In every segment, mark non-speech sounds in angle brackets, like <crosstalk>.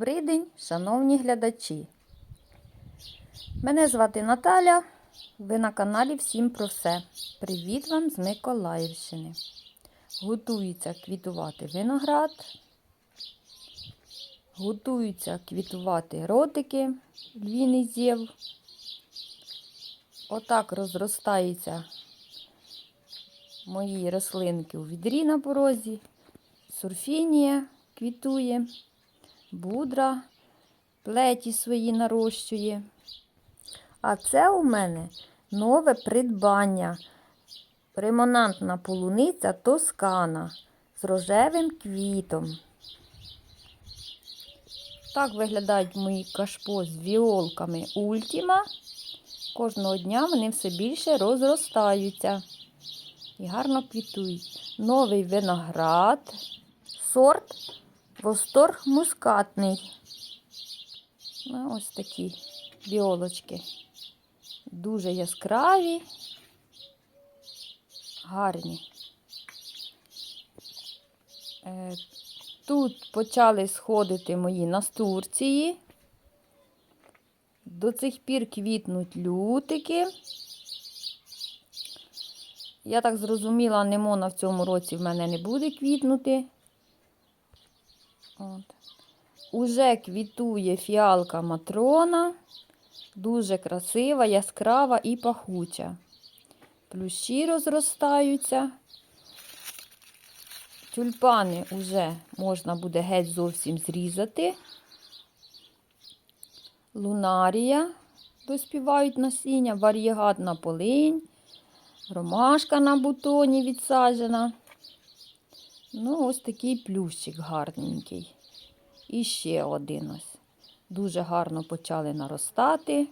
Добрий день, шановні глядачі. Мене звати Наталя. Ви на каналі Всім про все. Привіт вам з Миколаївщини. Готується квітувати виноград. Готуються квітувати ротики, львіний зєв. Отак розростаються мої рослинки у відрі на порозі. Сурфінія квітує будра плеті свої нарощує. А це у мене нове придбання. Ремонантна полуниця тоскана з рожевим квітом. Так виглядають мої кашпо з віолками Ультіма. Кожного дня вони все більше розростаються і гарно квітують. Новий виноград, сорт Восторг мускатний. Ну, ось такі біолочки. Дуже яскраві, гарні. Е, Тут почали сходити мої настурції. До цих пір квітнуть лютики. Я так зрозуміла, немона в цьому році в мене не буде квітнути. От. Уже квітує фіалка матрона, дуже красива, яскрава і пахуча. Плющі розростаються. Тюльпани вже можна буде геть зовсім зрізати. Лунарія доспівають насіння, вар'єгатна полинь, ромашка на бутоні відсаджена. Ну, ось такий плющик гарненький. І ще один ось. Дуже гарно почали наростати.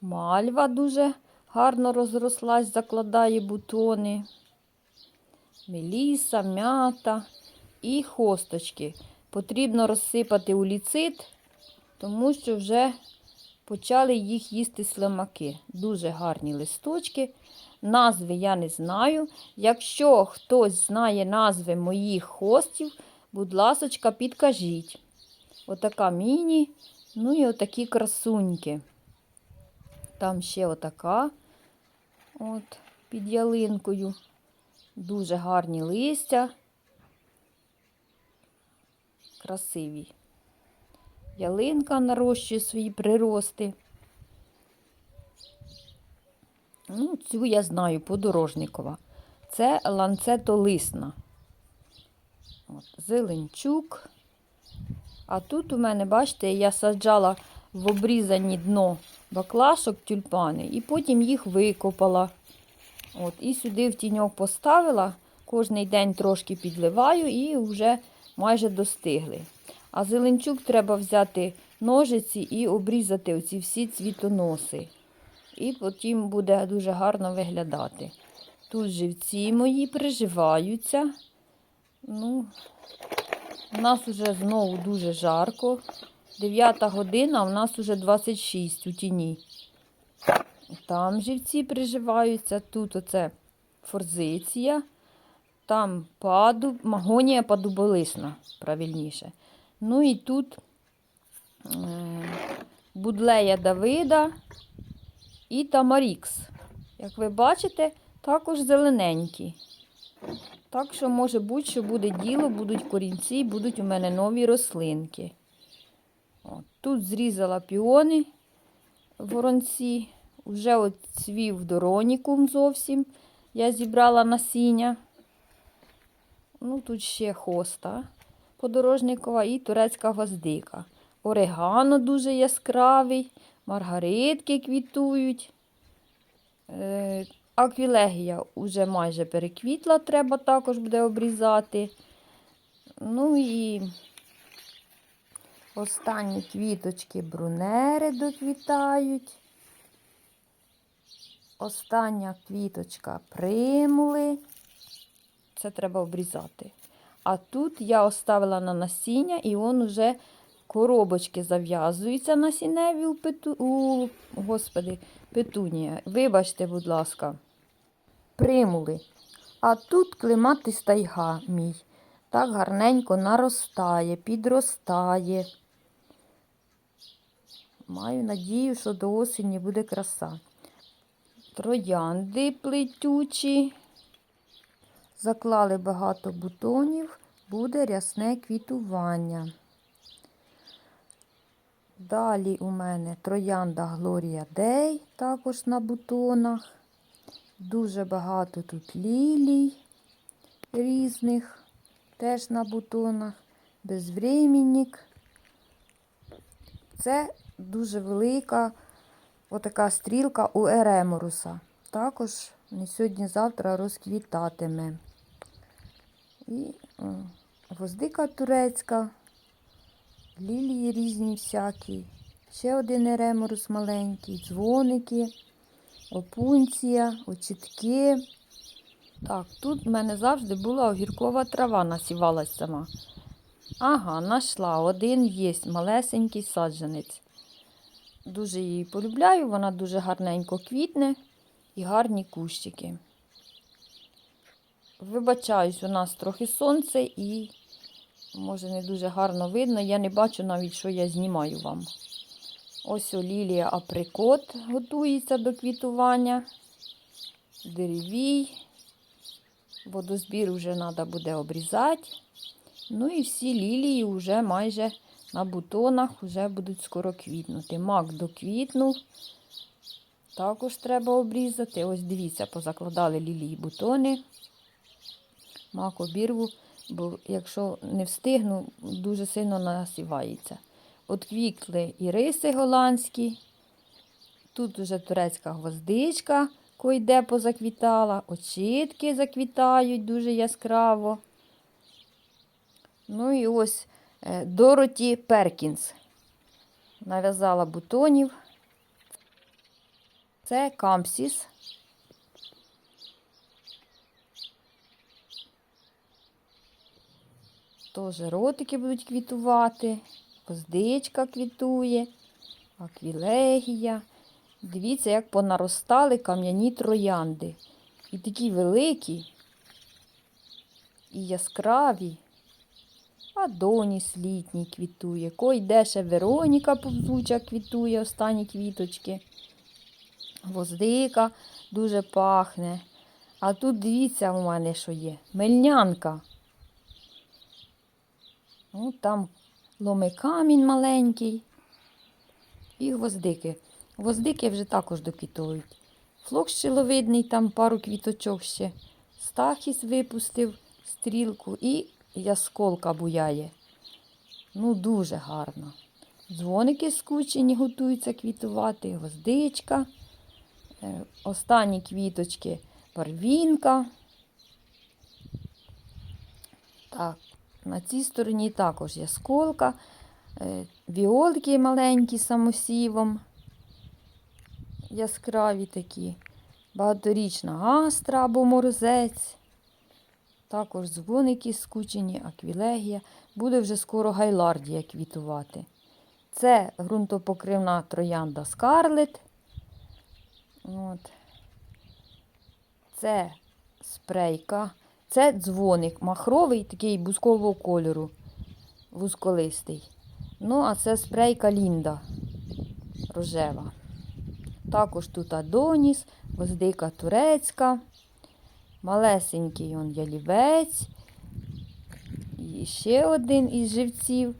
Мальва дуже гарно розрослась, закладає бутони. Меліса, м'ята і хосточки. Потрібно розсипати у ліцит, тому що вже почали їх їсти слимаки. Дуже гарні листочки. Назви я не знаю. Якщо хтось знає назви моїх хостів, будь ласочка, підкажіть. Отака міні, ну і отакі красуньки. Там ще отака от, під ялинкою. Дуже гарні листя. Красиві. Ялинка нарощує свої прирости. Ну, цю я знаю, подорожникова. Це ланцетолисна. От, Зеленчук. А тут у мене, бачите, я саджала в обрізані дно баклашок тюльпани і потім їх викопала. От, І сюди в тіньок поставила, кожний день трошки підливаю і вже майже достигли. А зеленчук треба взяти ножиці і обрізати оці всі цвітоноси. І потім буде дуже гарно виглядати. Тут живці мої приживаються. Ну, У нас вже знову дуже жарко. 9 година, в нас вже 26 у тіні. Там живці приживаються, тут оце форзиція, там паду, магонія падуболисна, правильніше. Ну і тут е, будлея Давида і Тамарікс. Як ви бачите, також зелененькі. Так що, може бути, що буде діло, будуть корінці, будуть у мене нові рослинки. От, Тут зрізала піони воронці. Вже от цвів доронікум зовсім. Я зібрала насіння. Ну, тут ще хоста подорожникова і турецька гвоздика. Орегано дуже яскравий, маргаритки квітують. Е, Аквілегія вже майже переквітла, треба також буде обрізати. Ну і останні квіточки брунери доквітають. Остання квіточка примули. Це треба обрізати. А тут я оставила на насіння, і он уже коробочки зав'язуються насінневі у пету... у господи, петунія. Вибачте, будь ласка, примули. А тут клематий стайга мій. Так гарненько наростає, підростає. Маю надію, що до осені буде краса. Троянди плетючі. Заклали багато бутонів, буде рясне квітування. Далі у мене троянда Глорія Дей, також на бутонах. Дуже багато тут лілій різних, теж на бутонах, безвременник. Це дуже велика отака стрілка у Ереморуса. Також сьогодні-завтра розквітатиме. І о, гвоздика турецька, лілії різні всякі. Ще один ереморус маленький, дзвоники, опунція, очітки. Так, тут в мене завжди була огіркова трава, насівалась сама. Ага, знайшла. Один є малесенький саджанець. Дуже її полюбляю, вона дуже гарненько квітне і гарні кущики. Вибачаюсь, у нас трохи сонце і, може, не дуже гарно видно. Я не бачу навіть, що я знімаю вам. Ось лілія априкот готується до квітування. Деревій. Водозбір вже треба буде обрізати. Ну і всі лілії вже майже на бутонах вже будуть скоро квітнути. Мак доквітнув. Також треба обрізати. Ось дивіться, позакладали лілії бутони. Мак обірву, бо якщо не встигну, дуже сильно насівається. От квітли і риси голландські. Тут уже турецька гвоздичка койде позаквітала, очітки заквітають дуже яскраво. Ну і ось е, Дороті Перкінс. Нав'язала бутонів. Це камсіс. Теж ротики будуть квітувати, гвоздичка квітує, аквілегія. Дивіться, як понаростали кам'яні троянди. І такі великі, і яскраві. Адоніс літній квітує. Койде ще Вероніка повзуча квітує, останні квіточки. Гвоздика дуже пахне. А тут дивіться у мене, що є. Мельнянка. Ну, там ломи камінь маленький. І гвоздики. Гвоздики вже також доквітують. Флок щеловидний, там пару квіточок ще. Стахіс випустив стрілку і ясколка буяє. Ну, дуже гарно. Дзвоники скучені, готуються квітувати, гвоздичка. Е, Останні квіточки барвінка. Так, на цій стороні також ясколка, е, віолки маленькі самосівом. Яскраві такі. Багаторічна астра або морозець. Також дзвоники скучені, аквілегія. Буде вже скоро гайлардія квітувати. Це ґрунтопокривна троянда Скарлет. От. Це спрейка. Це дзвоник махровий, такий бускового кольору, вузколистий. Ну, а це спрейка Лінда рожева. Також тут Адоніс, гвоздика турецька, малесенький он ялівець. І ще один із живців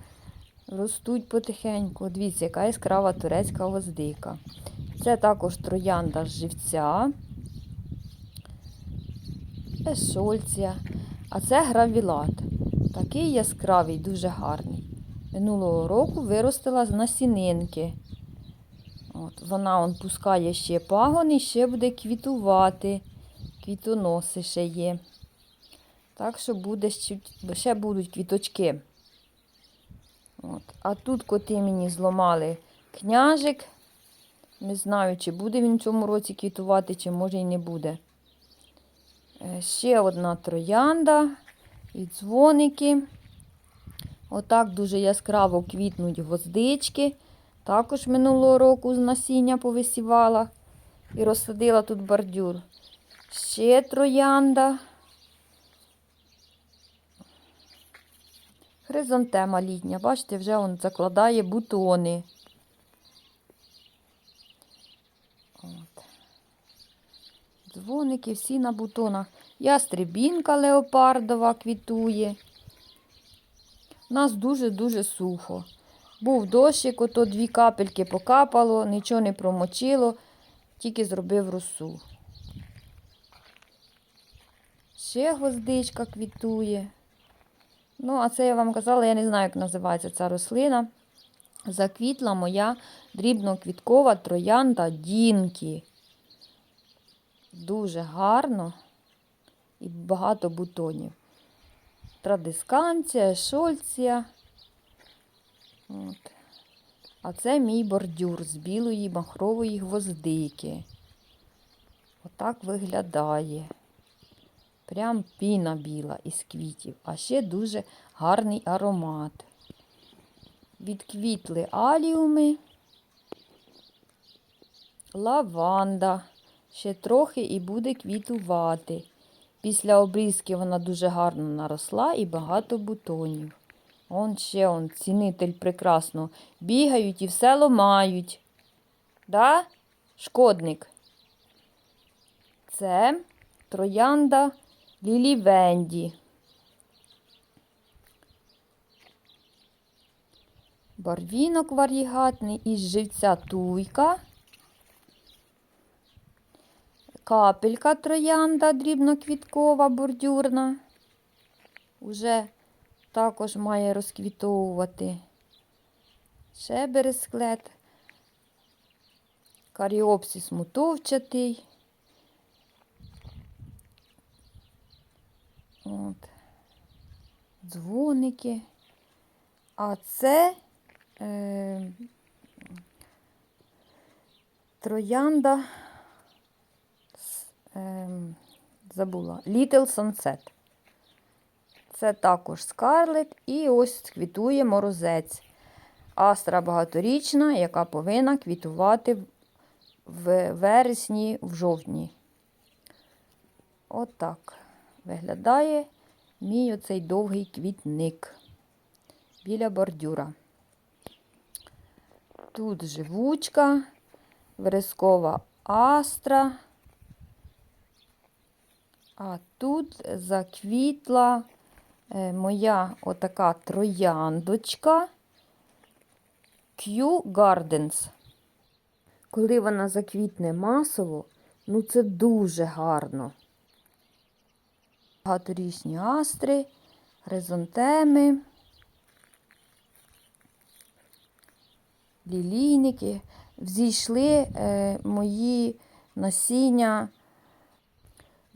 ростуть потихеньку. Дивіться, яка яскрава турецька гвоздика. Це також троянда з живця, ешольція. А це гравілат. Такий яскравий, дуже гарний. Минулого року виростила з насінинки. От, Вона он пускає ще пагони, ще буде квітувати. Квітоноси ще є. Так що буде ще, ще будуть квіточки. От. А тут коти мені зламали княжик. Не знаю, чи буде він в цьому році квітувати, чи може й не буде. Е, Ще одна троянда і дзвоники. Отак дуже яскраво квітнуть гвоздички. Також минулого року з насіння повисівала і розсадила тут бордюр. Ще троянда. Хризантема літня, бачите, вже он закладає бутони. Дзвоники всі на бутонах. Ястребінка леопардова квітує. У нас дуже-дуже сухо. Був дощик, ото дві капельки покапало, нічого не промочило, тільки зробив росу. Ще гвоздичка квітує. Ну, а це я вам казала, я не знаю, як називається ця рослина. Заквітла моя дрібноквіткова троянда Дінкі. Дуже гарно і багато бутонів. Традисканція, шольція. От. А це мій бордюр з білої махрової гвоздики. Отак виглядає. Прям піна біла із квітів, а ще дуже гарний аромат. Відквітли аліуми, лаванда. Ще трохи і буде квітувати. Після обрізки вона дуже гарно наросла і багато бутонів. Он ще он, цінитель прекрасно. Бігають і все ломають. Да? Шкодник. Це троянда Лілі Венді. Барвінок варігатний із живця туйка. Капелька троянда дрібноквіткова, бордюрна. Уже також має розквітовувати. Ще бересклет. Каріопсис мутовчатий. От. Дзвоники. А це е, троянда. Ем, забула. Little Sunset. Це також скарлет і ось квітує морозець. Астра багаторічна, яка повинна квітувати в вересні, в жовтні. Отак виглядає мій оцей довгий квітник біля бордюра. Тут живучка, верескова астра. А тут заквітла е, моя отака трояндочка Q Gardens. Коли вона заквітне масово, ну це дуже гарно. Багаторічні астри, хризантеми, лілійники. Взійшли е, мої насіння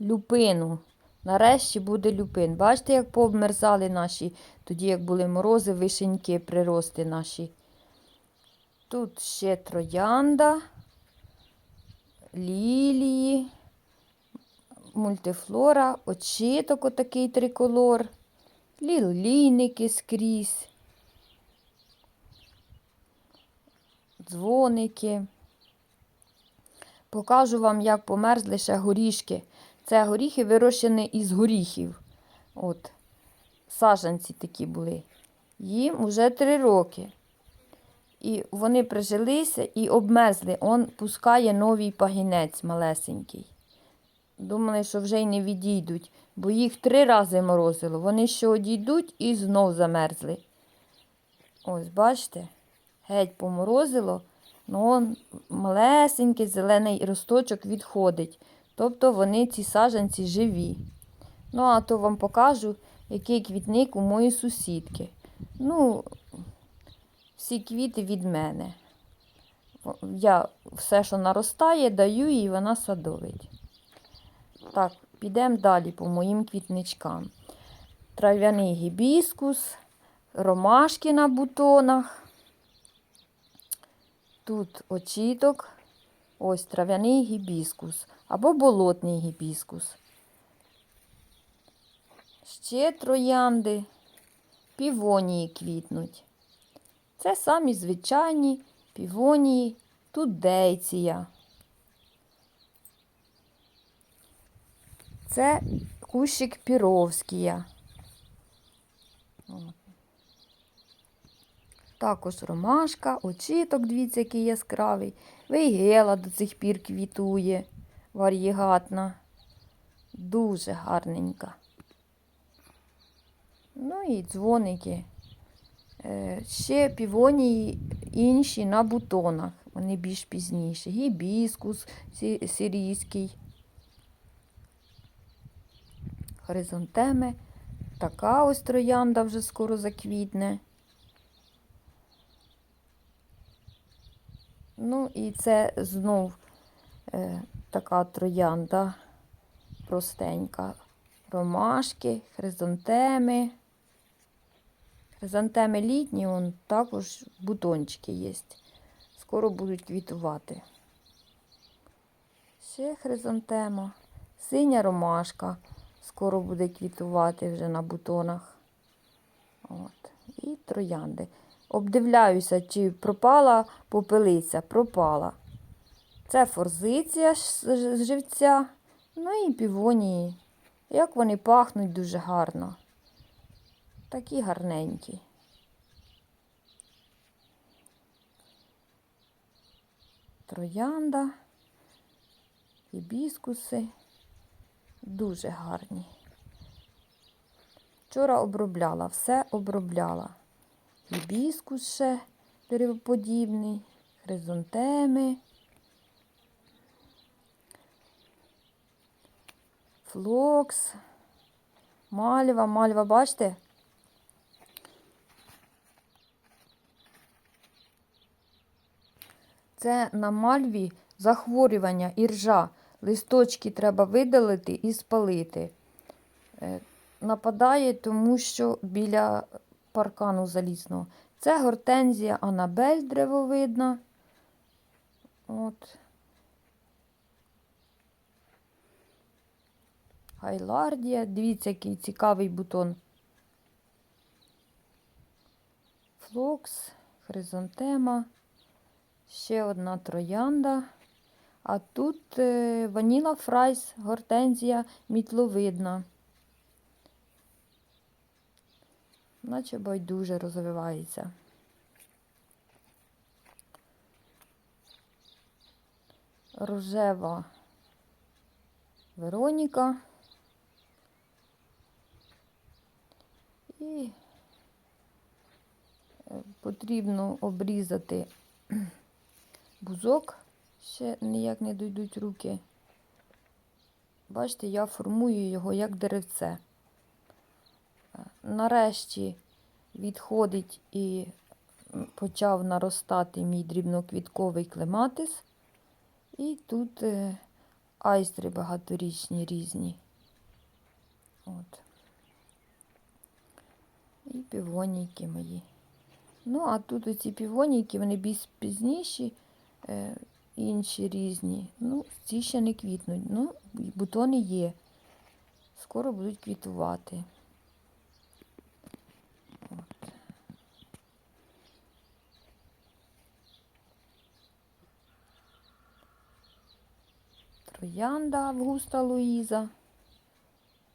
люпину. Нарешті буде люпин. Бачите, як пообмерзали наші, тоді як були морози, вишеньки, прирости наші. Тут ще троянда, лілії, мультифлора, очіток отакий триколор, лілійники скрізь, дзвоники. Покажу вам, як померзли ще горішки. Це горіхи вирощені із горіхів. От, саджанці такі були. Їм вже три роки. І вони прижилися і обмерзли. Он пускає новий пагінець малесенький. Думали, що вже й не відійдуть, бо їх три рази морозило. Вони ще одійдуть і знов замерзли. Ось, бачите, геть поморозило, ну он малесенький зелений росточок відходить. Тобто вони ці саджанці живі. Ну, а то вам покажу, який квітник у моєї сусідки. Ну, всі квіти від мене. Я все, що наростає, даю їй, вона садовить. Так, підемо далі по моїм квітничкам. Трав'яний гібіскус, ромашки на бутонах. Тут очіток, ось трав'яний гібіскус або болотний гібіскус. Ще троянди, півонії квітнуть. Це самі звичайні півонії, тут дейція. Це кущик піровськія. Також ромашка, очіток, дивіться, який яскравий. Вейгела до цих пір квітує. Варігатна. Дуже гарненька. Ну і дзвоники. Е, Ще півонії інші на бутонах. Вони більш пізніші. Гібіскус сирійський. Хоризонтеми. Така ось троянда вже скоро заквітне. Ну і це знов е, така троянда простенька. Ромашки, хризантеми. Хризантеми літні, он також бутончики є. Скоро будуть квітувати. Ще хризантема. Синя ромашка. Скоро буде квітувати вже на бутонах. От. І троянди. Обдивляюся, чи пропала попелиця. Пропала. Це форзиція з живця. Ну і півонії. Як вони пахнуть дуже гарно. Такі гарненькі. Троянда, гібіскуси. Дуже гарні. Вчора обробляла, все обробляла. Гібіскус ще деревоподібний, хризантеми, флокс, мальва, мальва, бачите? Це на мальві захворювання іржа. Листочки треба видалити і спалити. Е, Нападає, тому що біля паркану залізного. Це гортензія Анабель древовидна. От. Гайлардія. Дивіться, який цікавий бутон. Флокс, хризантема, ще одна троянда. А тут е, ваніла фрайс, гортензія мітловидна. Наче байдуже розвивається. Рожева Вероніка. І е, потрібно обрізати <clears throat> бузок, ще ніяк не дійдуть руки. Бачите, я формую його як деревце. Е, Нарешті відходить і почав наростати мій дрібноквітковий клематис. І тут е, айстри багаторічні різні. От. І півонійки мої. Ну, а тут оці півонійки, вони більш пізніші, е, інші різні. Ну, ці ще не квітнуть. Ну, бутони є. Скоро будуть квітувати. От. Троянда Августа Луїза.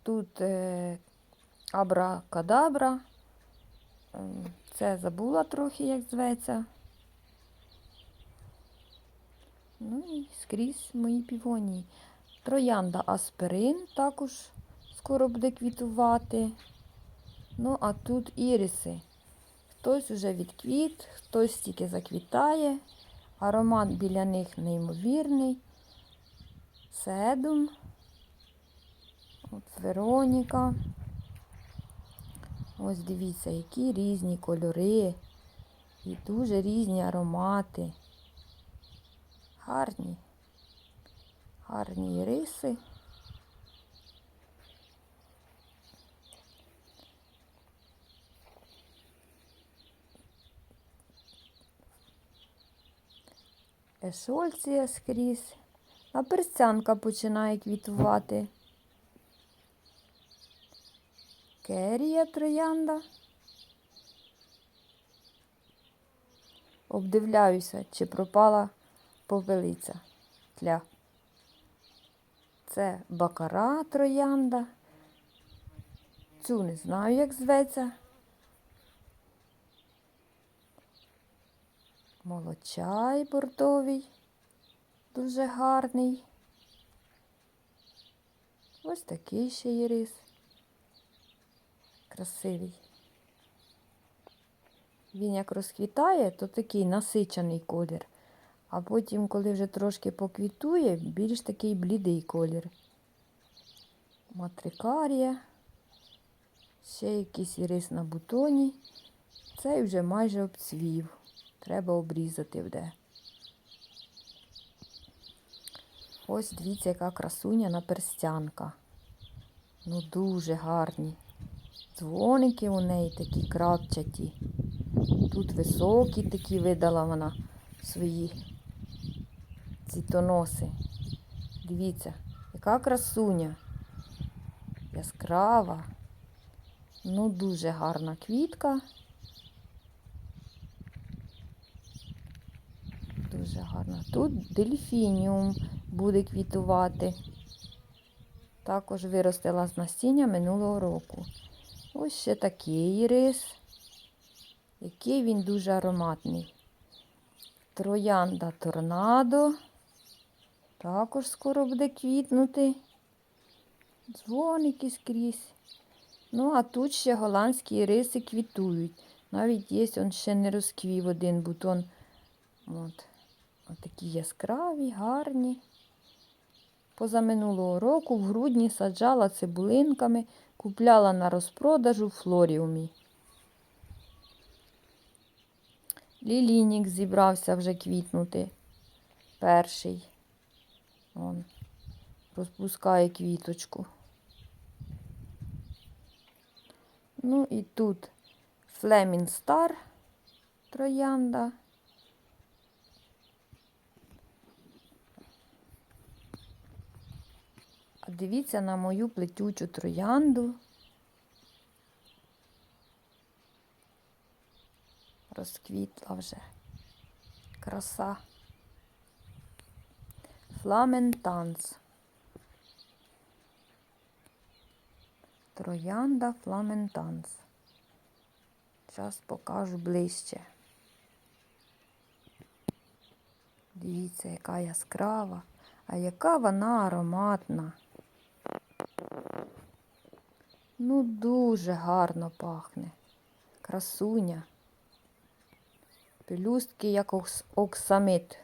Тут е, Абракадабра. Ем, Це забула трохи, як зветься. Ну і скрізь мої півонії. Троянда Аспирин також скоро буде квітувати. Ну, а тут іріси. Хтось уже відквіт, хтось тільки заквітає. Аромат біля них неймовірний. Седум. От Вероніка. Ось дивіться, які різні кольори і дуже різні аромати. Гарні. Гарні іриси. Есольція скрізь. А перстянка починає квітувати. Керія троянда. Обдивляюся, чи пропала попелиця тля. Це бакара троянда. Цю не знаю, як зветься. Молочай бордовий, дуже гарний. Ось такий ще є рис. Красивий. Він як розквітає, то такий насичений колір. А потім, коли вже трошки поквітує, більш такий блідий колір. Матрикарія. Ще якийсь рис на бутоні. Цей вже майже обцвів. Треба обрізати буде. Ось дивіться, яка красуня наперстянка. Ну, дуже гарні. Дзвоники у неї такі крапчаті. Тут високі такі видала вона свої цвітоноси. Дивіться, яка красуня. Яскрава. Ну, дуже гарна квітка. Дуже гарна. Тут дельфініум буде квітувати. Також виростила з насіння минулого року. Ось ще такий рис, який він дуже ароматний. Троянда торнадо. Також скоро буде квітнути. Дзвоники скрізь. Ну, а тут ще голландські риси квітують. Навіть є, он ще не розквів один бутон. От. От такі яскраві, гарні. Позаминулого року в грудні саджала цибулинками, купляла на розпродажу в флоріумі. Лілінік зібрався вже квітнути. Перший. Он розпускає квіточку. Ну і тут Флемін Стар троянда. А дивіться на мою плетючу троянду. Розквітла вже. Краса. Фламентанс. Троянда фламентанс. Зараз покажу ближче. Дивіться, яка яскрава, а яка вона ароматна. Ну, дуже гарно пахне. Красуня. Пелюстки, як окс- оксамит.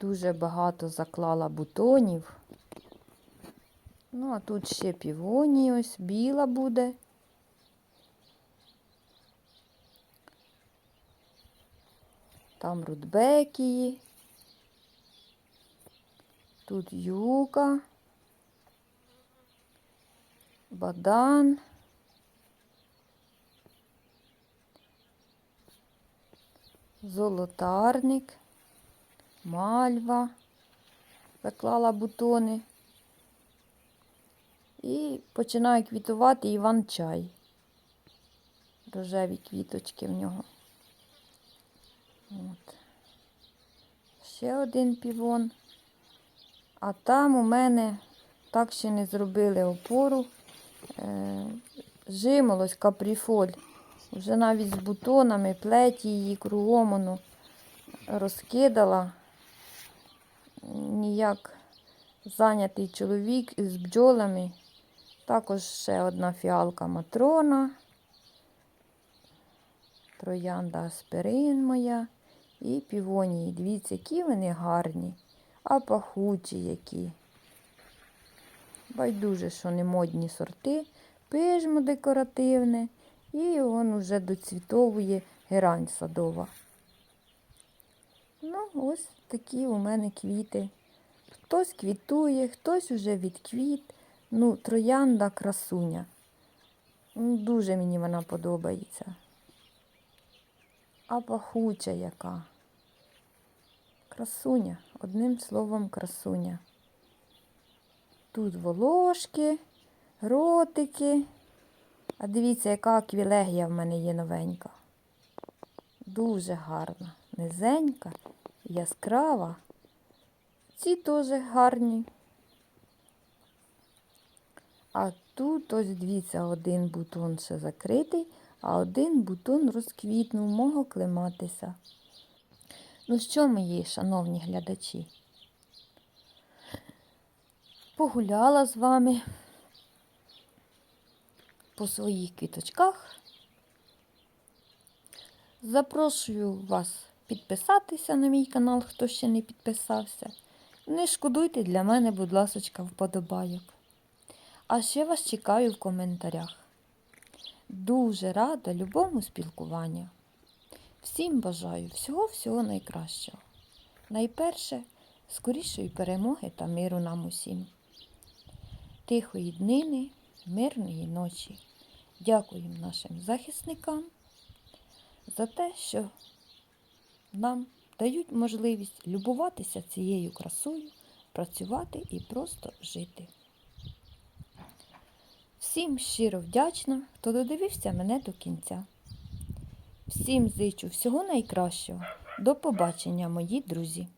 Дуже багато заклала бутонів. Ну, а тут ще півонії, ось біла буде. Там рудбекії. Тут юка. Бадан. Золотарник. Мальва. Заклала бутони. І починає квітувати Іван-чай. Рожеві квіточки в нього. От. Ще один півон. А там у мене так ще не зробили опору. Е, жимолось капріфоль. Вже навіть з бутонами, плеті її кругом воно розкидала. Ніяк зайнятий чоловік з бджолами. Також ще одна фіалка матрона. Троянда аспирин моя. І півонії. Дивіться, які вони гарні, а пахучі які. Байдуже, що не модні сорти, пижмо декоративне, і он уже доцвітовує герань садова. Ну, ось такі у мене квіти. Хтось квітує, хтось уже відквіт. Ну, троянда красуня. Ну, Дуже мені вона подобається. А пахуча яка. Красуня, одним словом, красуня. Тут волошки, ротики. А дивіться, яка аквілегія в мене є новенька. Дуже гарна, низенька, яскрава. Ці теж гарні. А тут ось дивіться, один бутон ще закритий, а один бутон розквітнув, мого клематися. Ну що, мої шановні глядачі? Погуляла з вами по своїх квіточках. Запрошую вас підписатися на мій канал, хто ще не підписався. Не шкодуйте для мене, будь ласочка, вподобайок. А ще вас чекаю в коментарях. Дуже рада любому спілкуванню. Всім бажаю всього-всього найкращого. Найперше, скорішої перемоги та миру нам усім. Тихої днини, мирної ночі. Дякуємо нашим захисникам за те, що нам дають можливість любуватися цією красою, працювати і просто жити. Всім щиро вдячна, хто додивився мене до кінця. Всім зичу всього найкращого. До побачення, мої друзі!